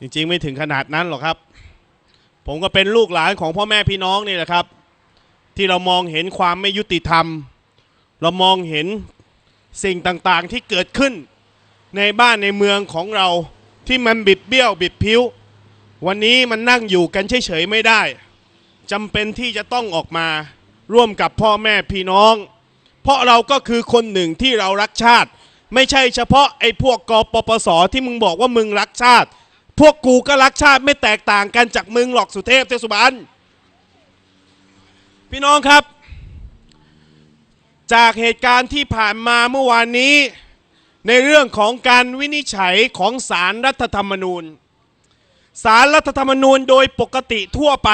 จริงๆไม่ถึงขนาดนั้นหรอกครับ ผมก็เป็นลูกหลานของพ่อแม่พี่น้องนี่แหละครับ ที่เรามองเห็นความไม่ยุติธรรม เรามองเห็นสิ่งต่างๆที่เกิดขึ้น ในบ้านในเมืองของเราที่มันบิดเบี้ยวบิดพิ้ว วันนี้มันนั่งอยู่กันเฉยๆไม่ได้จำเป็นที่จะต้องออกมาร่วมกับพ่อแม่พี่น้อง เพราะเราก็คือคนหนึ่งที่เรารักชาติ ไม่ใช่เฉพาะไอ้พวกกปปสที่มึงบอกว่ามึงรักชาติ พวกกูก็รักชาติไม่แตกต่างกันจากมึงหรอกสุเทพเทสุบานพี่น้องครับ จากเหตุการณ์ที่ผ่านมาเมื่อวานนี้ ในเรื่องของการวินิจฉัยของสารรัฐธรรมนูญสารรัฐธรรมนูญโดยปกติทั่วไป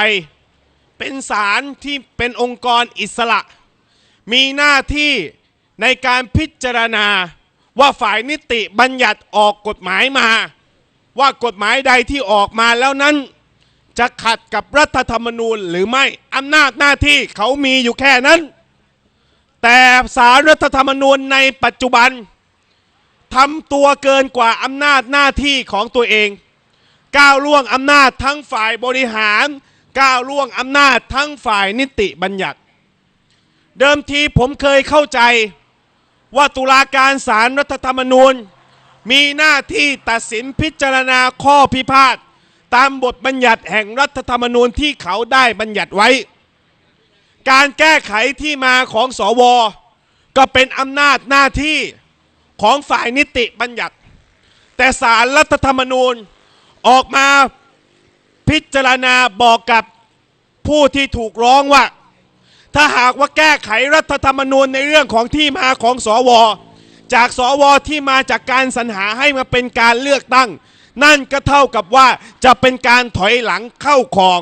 เป็นสารที่เป็นองค์กรอิสระ มีหน้าที่ในการพิจารณา ว่าฝ่ายนิติบัญญัติออกกฎหมายมา ว่ากฎหมายใดที่ออกมาแล้วนั้น จะขัดกับรัฐธรรมนูญหรือไม่อำนาจหน้าที่เขามีอยู่แค่นั้น แต่สารรัฐธรรมนูญในปัจจุบันทำตัวเกินกว่าอำนาจหน้าที่ของตัวเอง ก้าวล่วงอำนาจทั้งฝ่ายบริหาร ก้าวล่วงอำนาจทั้งฝ่ายนิติบัญญัติ เดิมทีผมเคยเข้าใจ ว่าตุลาการศาลรรัฐธรรมนูญ มีหน้าที่ตัดสินพิจารณาข้อพิพาทตามบทบัญญัติแห่งรัฐธรรมนูญที่เขาได้บัญญัติไว้ การแก้ไขที่มาของสว ก็เป็นอำนาจหน้าที่ของฝ่ายนิติบัญญัติ แต่สารรัฐธรรมนูญออกมาพิจารณาบอกกับผู้ที่ถูกร้องว่า ถ้าหากว่าแก้ไขรัฐธรรมนูญในเรื่องของที่มาของสว จากสวที่มาจากการสรรหาให้มาเป็นการเลือกตั้ง นั่นก็เท่ากับว่าจะเป็นการถอยหลังเข้าคลอง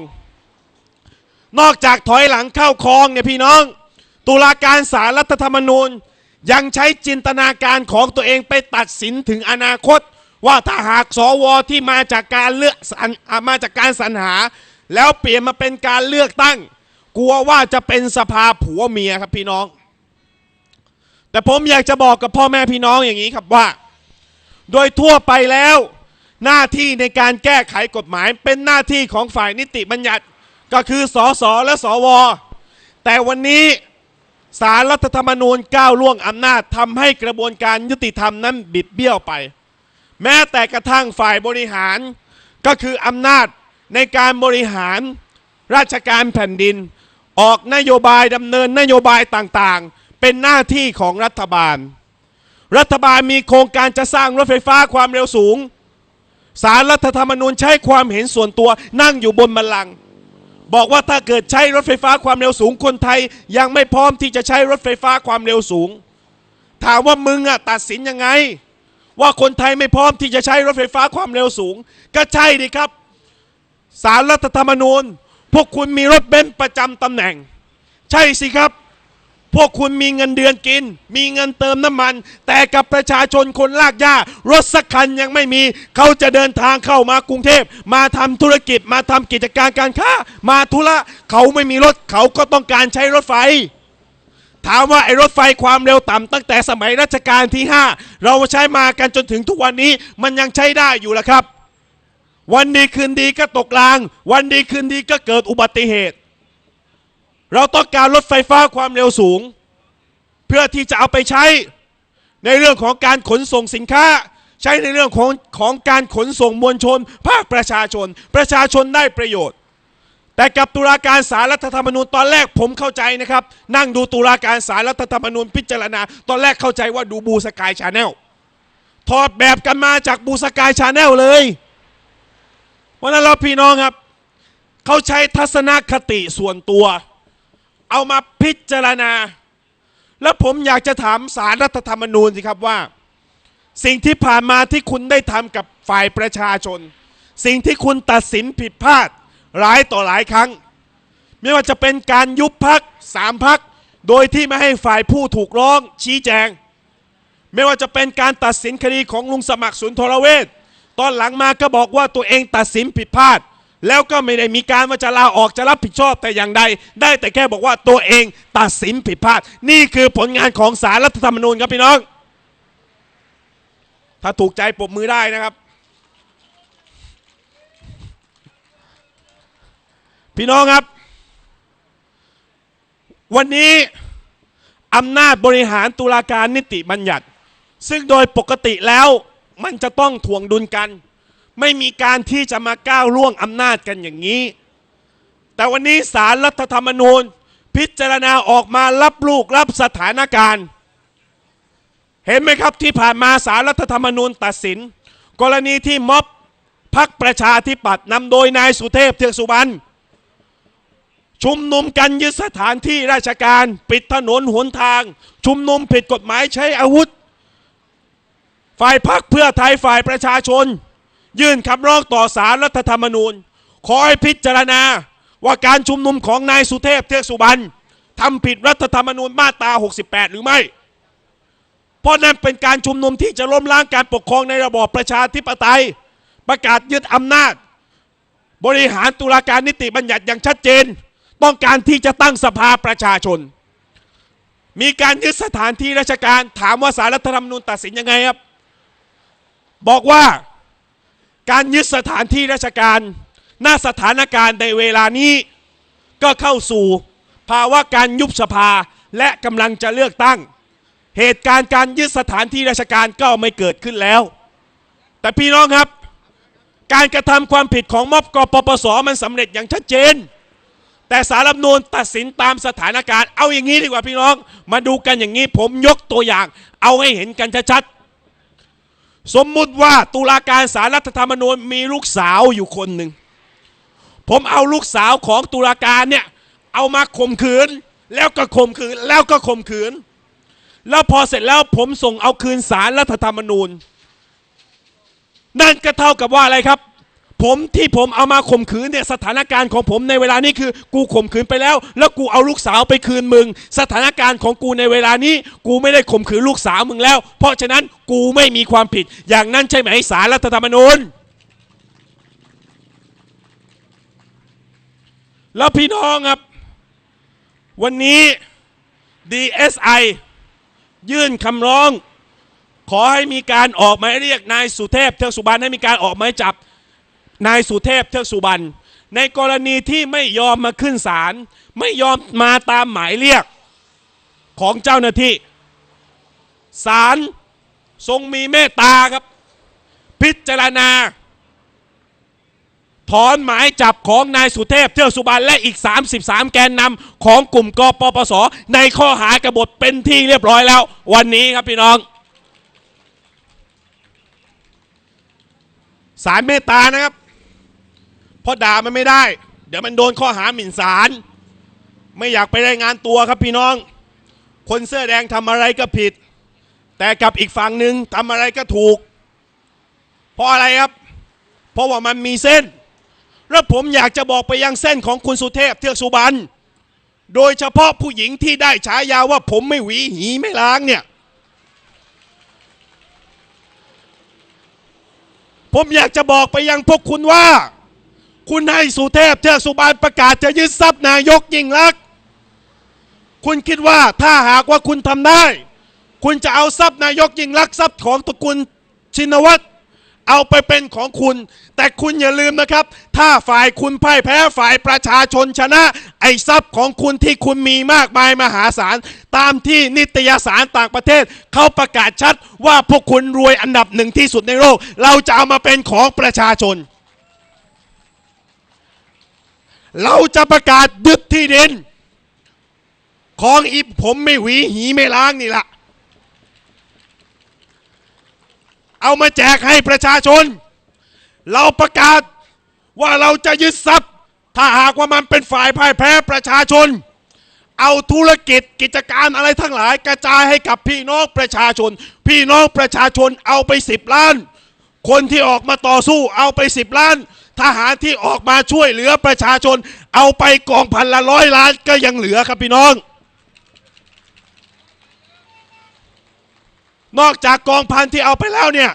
นอกจากถอยหลังเข้าคลองเนี่ยพี่น้อง ตุลาการสารรัฐธรรมนูญ ยังใช้จินตนาการของตัวเองไปตัดสินถึงอนาคต ว่าถ้าหากสวที่มาจากการเลือกมาจากการสรรหา แล้วเปลี่ยนมาเป็นการเลือกตั้ง กลัวว่าจะเป็นสภาผัวเมียครับพี่น้อง แต่ผมอยากจะบอกกับพ่อแม่พี่น้องอย่างนี้ครับว่า โดยทั่วไปแล้ว หน้าที่ในการแก้ไขกฎหมาย เป็นหน้าที่ของฝ่ายนิติบัญญัติก็คือสสและสวแต่วันนี้สารรัฐธรรมนูญก้าวล่วงอำนาจทำให้กระบวนการยุติธรรมนั้นบิดเบี้ยวไป แม้แต่กระทั่งฝ่ายบริหารก็คืออำนาจในการบริหารราชการแผ่นดิน ออกนโยบายดำเนินนโยบายต่างๆ เป็นหน้าที่ของรัฐบาล รัฐบาลมีโครงการจะสร้างรถไฟฟ้าความเร็วสูง สารรัฐธรรมนูญใช้ความเห็นส่วนตัวนั่งอยู่บนบัลลังก์บอกว่าถ้าเกิดใช้รถไฟฟ้าความเร็วสูงคนไทย ยังไม่พร้อมที่จะใช้รถไฟฟ้าความเร็วสูง ถามว่ามึงอะตัดสินยังไง ว่าคนไทยไม่พร้อมที่จะใช้รถไฟฟ้าความเร็วสูง ก็ใช่ดิครับสารรัฐธรรมนูญ พวกคุณมีรถเบนซ์ประจำตำแหน่ง ใช่สิครับ พวกคุณมีเงินเดือนกิน มีเงินเติมน้ำมัน แต่กับประชาชนคนลากหญ้ารถสักคันยังไม่มี เขาจะเดินทางเข้ามากรุงเทพ มาทำธุรกิจมาทำกิจการการค้า มาธุระเขาไม่มีรถเขาก็ต้องการใช้รถไฟถามว่าไอ้รถไฟความเร็วต่ำตั้งแต่สมัยรัชกาลที่ 5 เราใช้มากันจนถึงทุกวันนี้มันยังใช้ได้อยู่ละครับ วันดีคืนดีก็ตกราง วันดีคืนดีก็เกิดอุบัติเหตุ เราต้องการรถไฟฟ้าความเร็วสูง เพื่อที่จะเอาไปใช้ ในเรื่องของการขนส่งสินค้า ใช้ในเรื่องของของการขนส่งมวลชน ภาคประชาชน ประชาชนได้ประโยชน์ แต่กับตุลาการสารรัฐธรรมนูญตอนแรกผมเข้าใจนะครับ นั่งดูตุลาการสารรัฐธรรมนูญพิจารณา ตอนแรกเข้าใจว่าดูบูสกายชาแนลถอดแบบกันมาจากบูสกายชาแนลเลย เพราะฉะนั้นเราพี่น้องครับ เขาใช้ทัศนคติส่วนตัว เอามาพิจารณา แล้วผมอยากจะถามสารรัฐธรรมนูญสิครับว่า สิ่งที่ผ่านมาที่คุณได้ทำกับฝ่ายประชาชน สิ่งที่คุณตัดสินผิดพลาดหลายต่อหลายครั้ง ไม่ว่าจะเป็นการยุบพักสามพัก โดยที่ไม่ให้ฝ่ายผู้ถูกร้องชี้แจง ไม่ว่าจะเป็นการตัดสินคดีของลุงสมัครสุนทรเวช ตอนหลังมาก็บอกว่าตัวเองตัดสินผิดพลาด แล้วก็ไม่ได้มีการว่าจะลาออกจะรับผิดชอบแต่อย่างใด ได้แต่แค่บอกว่าตัวเองตัดสินผิดพลาด นี่คือผลงานของสารรัฐธรรมนูญครับพี่น้อง ถ้าถูกใจปรบมือได้นะครับ พี่น้องครับ วันนี้อำนาจบริหารตุลาการนิติบัญญัติ ซึ่งโดยปกติแล้ว มันจะต้องถ่วงดุลกัน ไม่มีการที่จะมาก้าวล่วงอำนาจกันอย่างนี้ แต่วันนี้สารรัฐธรรมนูญ พิจารณาออกมารับลูกรับสถานการณ์ เห็นไหมครับที่ผ่านมาสารรัฐธรรมนูญตัดสิน กรณีที่ม็อบพักประชาธิปัตย์นำโดยนายสุเทพเทือกสุบรรณชุมนุมกันยึดสถานที่ราชการ ปิดถนนหนทาง ชุมนุมผิดกฎหมายใช้อาวุธ ฝ่ายพักเพื่อไทยฝ่ายประชาชน ยื่นคำร้องต่อสารรัฐธรรมนูญ ขอให้พิจารณาว่าการชุมนุมของนายสุเทพเทือกสุบรรณทำผิดรัฐธรรมนูญมาตรา 68 หรือไม่ เพราะนั่นเป็นการชุมนุมที่จะล้มล้างการปกครองในระบอบประชาธิปไตย ประกาศยึดอำนาจ บริหารตุลาการนิติบัญญัติอย่างชัดเจน ต้องการที่จะตั้งสภาประชาชน มีการยึดสถานที่ราชการถามว่าสารรัฐธรรมนูญตัดสินยังไงครับ บอกว่าการยึดสถานที่ราชการหน้าสถานการณ์ในเวลานี้ ก็เข้าสู่ภาวะการยุบสภาและกำลังจะเลือกตั้ง เหตุการณ์การยึดสถานที่ราชการก็ไม่เกิดขึ้นแล้ว แต่พี่น้องครับ การกระทำความผิดของม็อบกปปสมันสำเร็จอย่างชัดเจน แต่สารรัฐมนูญตัดสินตามสถานการณ์เอาอย่างนี้ดีกว่าพี่น้อง มาดูกันอย่างนี้ผมยกตัวอย่าง เอาให้เห็นกันชัดๆ สมมุติว่าตุลาการสารรัฐธรรมนูญมีลูกสาวอยู่คนหนึ่ง ผมเอาลูกสาวของตุลาการเนี่ย เอามาข่มขืน แล้วก็ข่มขืนแล้วก็ข่มขืน แล้วพอเสร็จแล้วผมส่งเอาคืนสารรัฐธรรมนูญ นั่นก็เท่ากับว่าอะไรครับ ผมที่ผมเอามาข่มขืนเนี่ยสถานการณ์ของผมในเวลานี้คือ กูข่มขืนไปแล้ว แล้วกูเอาลูกสาวไปคืนมึง สถานการณ์ของกูในเวลานี้ กูไม่ได้ข่มขืนลูกสาวมึงแล้ว เพราะฉะนั้นกูไม่มีความผิด อย่างนั้นใช่ไหมสารรัฐธรรมนูญแล้วพี่น้องครับ วันนี้ DSI ยื่นคำร้อง ขอให้มีการออกหมายเรียกนายสุเทพเทือกสุบรรณให้มีการออกหมายจับ นายสุเทพเทือกสุบรรณในกรณีที่ไม่ยอมมาขึ้นศาลไม่ยอมมาตามหมายเรียกของเจ้าหน้าที่ศาลทรงมีเมตตาครับ พิจารณา ถอนหมายจับของนายสุเทพเทือกสุบรรณและอีก 33 แกนนำของกลุ่มกปปส ในข้อหากบฏเป็นที่เรียบร้อยแล้ว วันนี้ครับพี่น้องสารเมตตานะครับ เพราะด่ามันไม่ได้ เดี๋ยวมันโดนข้อหาหมิ่นศาลไม่อยากไปรายงานตัวครับพี่น้อง คนเสื้อแดงทำอะไรก็ผิด แต่กับอีกฝั่งหนึ่งทำอะไรก็ถูก เพราะอะไรครับ เพราะว่ามันมีเส้น แล้วผมอยากจะบอกไปยังเส้นของคุณสุเทพเทือกสุบรรณโดยเฉพาะผู้หญิงที่ได้ฉายาว่าผมไม่หวีหีไม่ล้างเนี่ย ผมอยากจะบอกไปยังพวกคุณว่า คุณให้สุเทพเทือกสุบรรณประกาศจะยึดทรัพย์นายกยิ่งลักษณ์คุณคิดว่าถ้าหากว่าคุณทำได้ คุณจะเอาทรัพย์นายกยิ่งลักษณ์ทรัพย์ของตระกูลชินวัตรเอาไปเป็นของคุณ แต่คุณอย่าลืมนะครับ ถ้าฝ่ายคุณพ่ายแพ้ฝ่ายประชาชนชนะ ไอ้ทรัพย์ของคุณที่คุณมีมากมายมหาศาล ตามที่นิตยสารต่างประเทศ เขาประกาศชัดว่าพวกคุณรวยอันดับหนึ่งที่สุดในโลก เราจะเอามาเป็นของประชาชน เราจะประกาศยึดที่ดิน ของอีผมไม่หวีหีไม่ล้างนี่ละเอามาแจกให้ประชาชน เราประกาศว่าเราจะยึดทรัพย์ ถ้าหากว่ามันเป็นฝ่ายพ่ายแพ้ประชาชน เอาธุรกิจกิจการอะไรทั้งหลายกระจายให้กับพี่น้องประชาชน พี่น้องประชาชนเอาไปสิบล้าน คนที่ออกมาต่อสู้เอาไปสิบล้าน ทหารที่ออกมาช่วยเหลือประชาชน เอาไปกองพันละร้อยล้านก็ยังเหลือครับพี่น้อง นอกจากกองพันที่เอาไปแล้วเนี่ย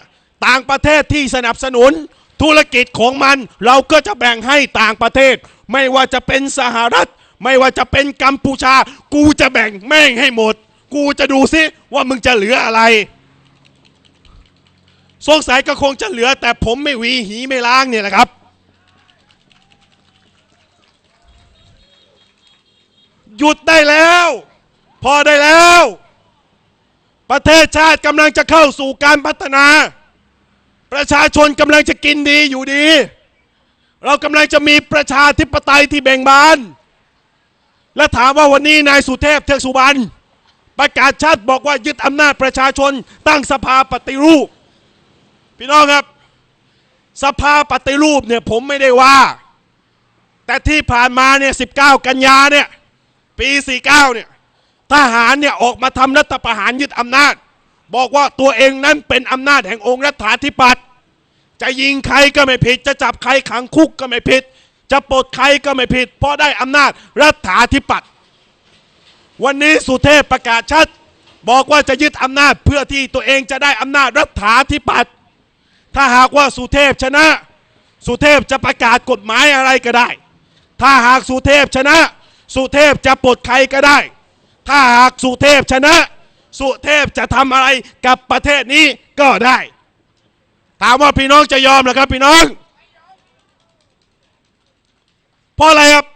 ต่างประเทศที่สนับสนุนธุรกิจของมันเราก็จะแบ่งให้ต่างประเทศ ไม่ว่าจะเป็นสหรัฐ ไม่ว่าจะเป็นกัมพูชา กูจะแบ่งแม่งให้หมด กูจะดูซิว่ามึงจะเหลืออะไรสงสัยก็คงจะเหลือแต่ผมไม่หวีหีไม่ล้างเนี่ยแหละครับ หยุดได้แล้ว พอได้แล้ว ประเทศชาติกำลังจะเข้าสู่การพัฒนา ประชาชนกำลังจะกินดีอยู่ดี เรากำลังจะมีประชาธิปไตยที่เบ่งบาน และถามว่าวันนี้นายสุเทพเทือกสุบรรณประกาศชัดบอกว่ายึดอำนาจประชาชนตั้งสภาปฏิรูป พี่น้องครับ สภาปฏิรูปเนี่ยผมไม่ได้ว่า แต่ที่ผ่านมาเนี่ย 19 กันยาเนี่ย ปี 49 เนี่ยทหารเนี่ยออกมาทำรัฐประหารยึดอำนาจ บอกว่าตัวเองนั้นเป็นอำนาจแห่งองค์รัฐาธิปัตย์จะยิงใครก็ไม่ผิด จะจับใครขังคุกก็ไม่ผิด จะปลดใครก็ไม่ผิด เพราะได้อำนาจรัฐาธิปัตย์วันนี้สุเทพประกาศชัด บอกว่าจะยึดอำนาจเพื่อที่ตัวเองจะได้อำนาจรัฐาธิปัตย์ถ้าหากว่าสุเทพชนะ สุเทพจะประกาศกฎหมายอะไรก็ได้ ถ้าหากสุเทพชนะ สุเทพจะปลดใครก็ได้ ถ้าหากสุเทพชนะ สุเทพจะทำอะไรกับประเทศนี้ก็ได้ ถามว่าพี่น้องจะยอมหรือครับพี่น้อง เพราะอะไรครับ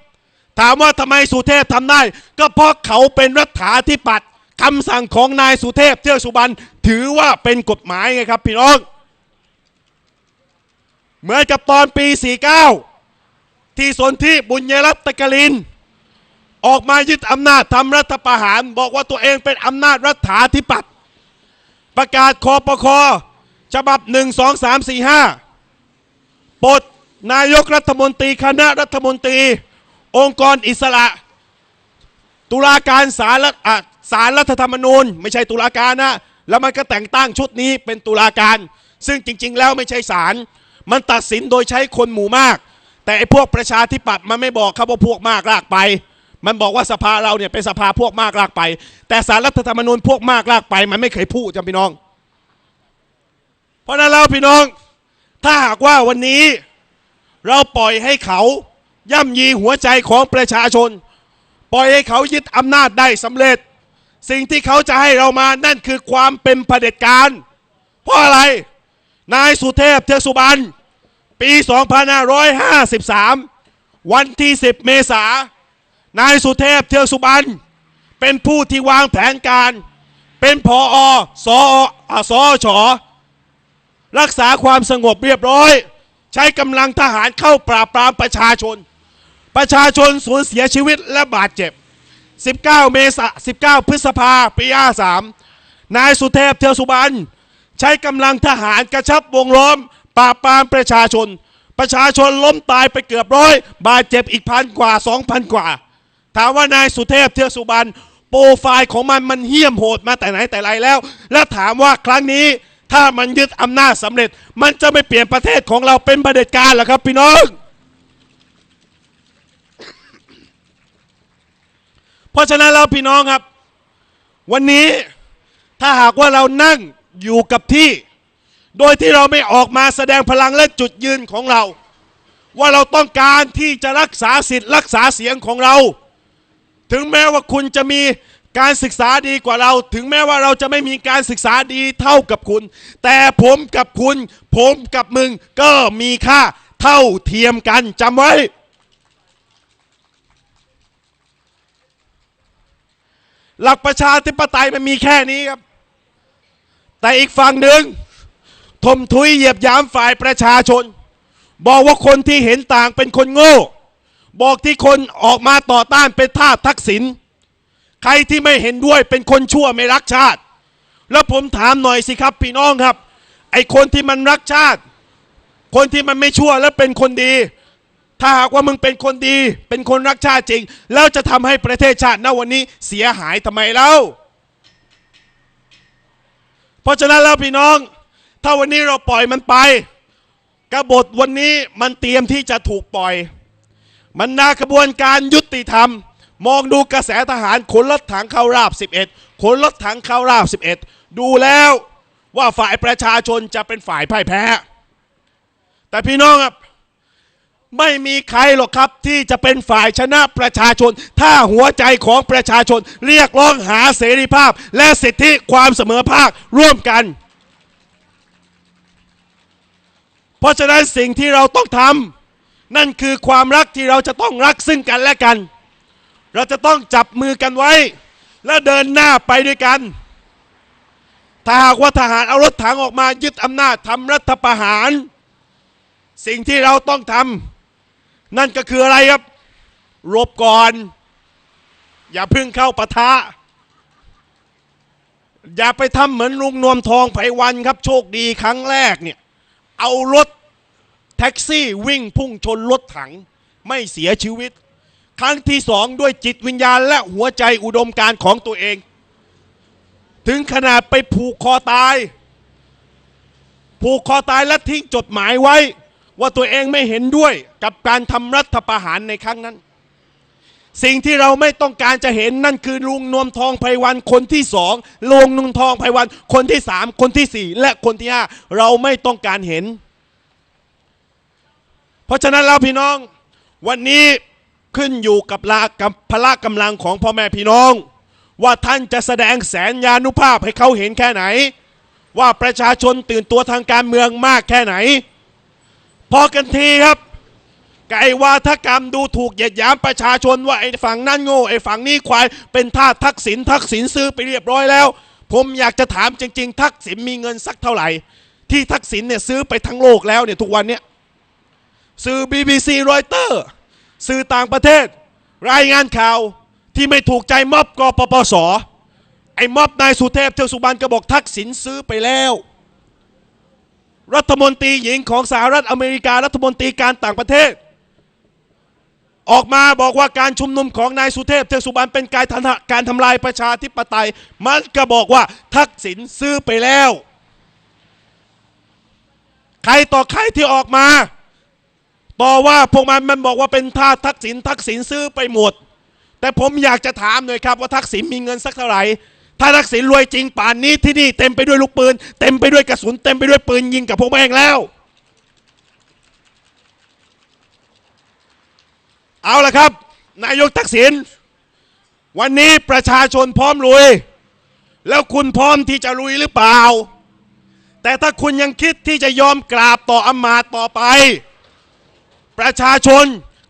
ถามว่าทำไมสุเทพทำได้ ก็เพราะเขาเป็นรัฐาธิปัตย์คำสั่งของนายสุเทพเทือกสุบรรณถือว่าเป็นกฎหมายไงครับพี่น้อง เหมือนกับตอนปี 49 ที่สนธิบุญยรัตน์ตะกลิน ออกมายึดอำนาจทำรัฐประหาร บอกว่าตัวเองเป็นอำนาจรัฐาธิปัตย์ประกาศคอปคฉบับ 1 2 3 4 5ปลดนายกรัฐมนตรีคณะรัฐมนตรี องค์กรอิสระ ตุลาการศารัฐอะศาลรัฐธรรมนูญ ไม่ใช่ตุลาการนะ แล้วมันก็แต่งตั้งชุดนี้เป็นตุลาการ ซึ่งจริง ๆ แล้วไม่ใช่ศาลมันตัดสินโดยใช้คนหมู่มาก แต่ไอ้พวกประชาธิปัตย์มันไม่บอกครับว่าพวกมากลากไป มันบอกว่าสภาเราเนี่ยเป็นสภาพวกมากลากไป แต่สารรัฐธรรมนูญพวกมากลากไป มันไม่เคยพูดจำพี่น้อง เพราะนั้นแล้วพี่น้อง ถ้าหากว่าวันนี้เราปล่อยให้เขาย่ำยีหัวใจของประชาชน ปล่อยให้เขายึดอำนาจได้สำเร็จ สิ่งที่เขาจะให้เรามานั่นคือความเป็นเผด็จการ เพราะอะไร นายสุเทพเทือกสุบรรณปี 2553 วันที่ 10 เมษาน นายสุเทพเทือกสุบรรณเป็นผู้ที่วางแผนการ เป็นพออสออสอชอรักษาความสงบเรียบร้อย ใช้กำลังทหารเข้าปราบปรามประชาชน ประชาชนสูญเสียชีวิตและบาดเจ็บ 19 เมษา19 พฤษภาปี53นายสุเทพเทือกสุบรรณใช้กำลังทหารกระชับวงล้อม ปราบปรามประชาชน ประชาชนล้มตายไปเกือบร้อย บาดเจ็บอีกพันกว่า 2,000 กว่า ถามว่านายสุเทพเทือกสุบรรณโปรไฟล์ของมันมันเหี้ยมโหดมาแต่ไหนแต่ไรแล้ว และถามว่าครั้งนี้ถ้ามันยึดอำนาจสำเร็จ มันจะไม่เปลี่ยนประเทศของเราเป็นประเผด็จการเหรอครับพี่น้อง เพราะฉะนั้นแล้วพี่น้องครับ วันนี้ถ้าหากว่าเรานั่งอยู่กับที่ โดยที่เราไม่ออกมาแสดงพลังและจุดยืนของเรา ว่าเราต้องการที่จะรักษาสิทธิ์รักษาเสียงของเรา ถึงแม้ว่าคุณจะมีการศึกษาดีกว่าเรา ถึงแม้ว่าเราจะไม่มีการศึกษาดีเท่ากับคุณ แต่ผมกับคุณ ผมกับมึงก็มีค่าเท่าเทียมกันจำไว้ หลักประชาธิปไตยมันมีแค่นี้ครับ แต่อีกฝั่งหนึ่งทมทุยเหยียบยามฝ่ายประชาชน บอกว่าคนที่เห็นต่างเป็นคนโง่ บอกที่คนออกมาต่อต้านเป็นทาสทักษิณใครที่ไม่เห็นด้วยเป็นคนชั่วไม่รักชาติ แล้วผมถามหน่อยสิครับพี่น้องครับ ไอคนที่มันรักชาติ คนที่มันไม่ชั่วและเป็นคนดี ถ้าหากว่ามึงเป็นคนดี เป็นคนรักชาติจริง แล้วจะทำให้ประเทศชาติณวันนี้เสียหายทำไมเล่าเพราะฉะนั้นแล้วพี่น้อง ถ้าวันนี้เราปล่อยมันไปกบฏวันนี้มันเตรียมที่จะถูกปล่อย มันนากระบวนการยุติธรรม มองดูกระแสทหารขนรถถังเข้าราบ 11ขนรถถังเข้าราบ 11 ดูแล้วว่าฝ่ายประชาชนจะเป็นฝ่ายพ่ายแพ้ แต่พี่น้องครับไม่มีใครหรอกครับที่จะเป็นฝ่ายชนะประชาชน ถ้าหัวใจของประชาชนเรียกร้องหาเสรีภาพ และสิทธิความเสมอภาคร่วมกัน เพราะฉะนั้นสิ่งที่เราต้องทำ นั่นคือความรักที่เราจะต้องรักซึ่งกันและกัน เราจะต้องจับมือกันไว้ และเดินหน้าไปด้วยกัน ถ้าหากว่าทหารเอารถถังออกมายึดอำนาจทำรัฐประหาร สิ่งที่เราต้องทำนั่นก็คืออะไรครับรบก่อน อย่าเพึ่งเข้าปะทะ อย่าไปทำเหมือนลุงนวมทองไพวันครับ โชคดีครั้งแรกเนี่ย เอารถ แท็กซี่วิ่งพุ่งชนรถถังไม่เสียชีวิต ครั้งที่สองด้วยจิตวิญญาณและหัวใจอุดมการของตัวเอง ถึงขนาดไปผูกคอตาย ผูกคอตายและทิ้งจดหมายไว้ ว่าตัวเองไม่เห็นด้วยกับการทำรัฐประหารในครั้งนั้น สิ่งที่เราไม่ต้องการจะเห็นนั่นคือลุงนวมทองไพวันคนที่สองลุงนวมทองไพวันคนที่สามคนที่สี่และคนที่ห้าเราไม่ต้องการเห็น เพราะฉะนั้นแล้วพี่น้องวันนี้ขึ้นอยู่กับลากับพละกำลังของพ่อแม่พี่น้อง ว่าท่านจะแสดงแสนยานุภาพให้เขาเห็นแค่ไหน ว่าประชาชนตื่นตัวทางการเมืองมากแค่ไหน พอกันทีครับไก่วาทกรรมดูถูกเหยียดหยามประชาชนว่าไอ้ฝั่งนั่นโง่ไอ้ฝั่งนี้ควายเป็นทาสทักษิณทักษิณซื้อไปเรียบร้อยแล้ว ผมอยากจะถามจริง ๆ ทักษิณมีเงินสักเท่าไหร่ ที่ทักษิณเนี่ยซื้อไปทั้งโลกแล้วเนี่ยทุกวันเนี่ย สื่อ BBC รอยเตอร์สื่อต่างประเทศ รายงานข่าวที่ไม่ถูกใจม็อบกปปส ไอ้ม็อบนายสุเทพเทือกสุบรรณก็บอกทักษิณซื้อไปแล้ว รัฐมนตรีหญิงของสหรัฐอเมริการัฐมนตรีการต่างประเทศ ออกมาบอกว่าการชุมนุมของนายสุเทพเทือกสุบรรณเป็นการทำการทำลายประชาธิปไตย มันก็บอกว่าทักษิณซื้อไปแล้ว ใครต่อใครที่ออกมา ต่อว่าพวกมันมันบอกว่าเป็นท่าทักษิณทักษิณซื้อไปหมด แต่ผมอยากจะถามหน่อยครับว่าทักษิณมีเงินสักเท่าไหร่ถ้าทักษิณรวยจริงป่านนี้ที่นี่เต็มไปด้วยลูกปืน เต็มไปด้วยกระสุนเต็มไปด้วยปืนยิงกับพวกแม่งแล้ว เอาละครับ นายกทักษิณวันนี้ประชาชนพร้อมลุย แล้วคุณพร้อมที่จะลุยหรือเปล่า แต่ถ้าคุณยังคิดที่จะยอมกราบต่ออำมาตย์ต่อไป ประชาชน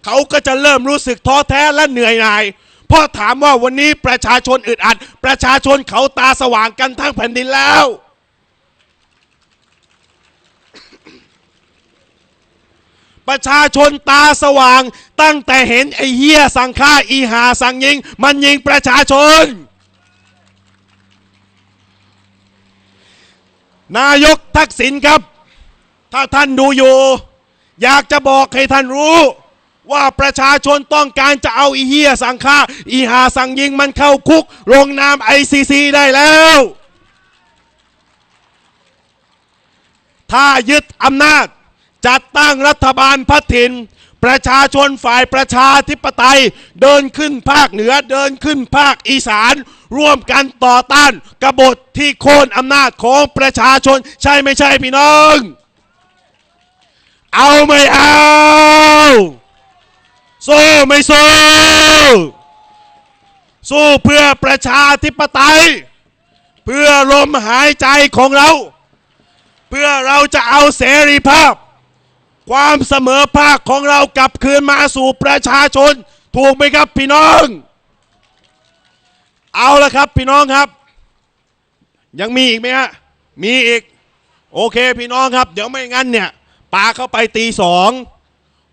เขาก็จะเริ่มรู้สึกท้อแท้และเหนื่อยหน่ายเพราะถามว่าวันนี้ประชาชนอึดอัด ประชาชนเขาตาสว่างกันทั้งแผ่นดินแล้ว ประชาชนตาสว่างตั้งแต่เห็นไอ้เฮียสั่งฆ่าอีหาสั่งยิง มันยิงประชาชน นายกทักษิณครับ ถ้าท่านดูอยู่ อยากจะบอกให้ท่านรู้ ว่าประชาชนต้องการจะเอาอีเฮียสังฆาอีหาสังยิงมันเข้าคุกลงนามไอซีซีได้แล้ว ถ้ายึดอำนาจจัดตั้งรัฐบาลพัฒถิ่นประชาชนฝ่ายประชาธิปไตย เดินขึ้นภาคเหนือเดินขึ้นภาคอีสาน ร่วมกันต่อต้านกบฏที่โค่นอำนาจของประชาชน ใช่ไม่ใช่พี่น้อง เอาไม่เอาสู้ไม่สู้ สู้เพื่อประชาธิปไตย เพื่อลมหายใจของเรา เพื่อเราจะเอาเสรีภาพ ความเสมอภาคของเรากลับคืนมาสู่ประชาชน ถูกไหมครับพี่น้อง เอาละครับพี่น้องครับ ยังมีอีกไหมฮะมีอีก โอเคพี่น้องครับ เดี๋ยวไม่งั้นเนี่ย ปาเข้าไปตีสอง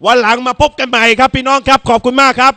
วันหลังมาพบกันใหม่ครับพี่น้องครับขอบคุณมากครับ